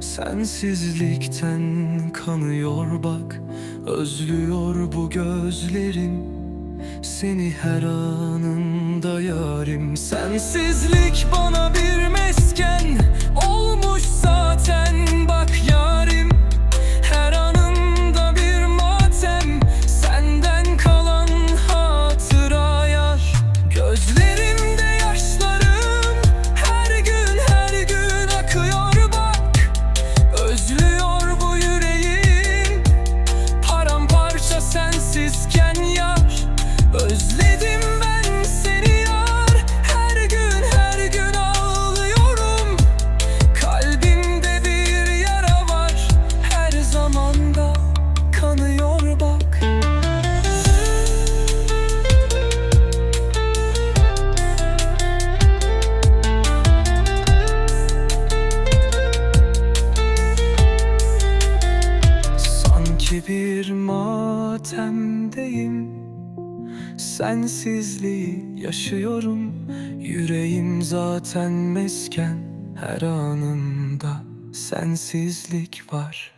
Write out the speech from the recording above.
Sensizlikten kanıyor bak Özlüyor bu gözlerim. Seni her anında yarim. Sensizlik bana bir bir matemdeyim. Sensizliği yaşıyorum Yüreğim zaten mesken. Her anında sensizlik var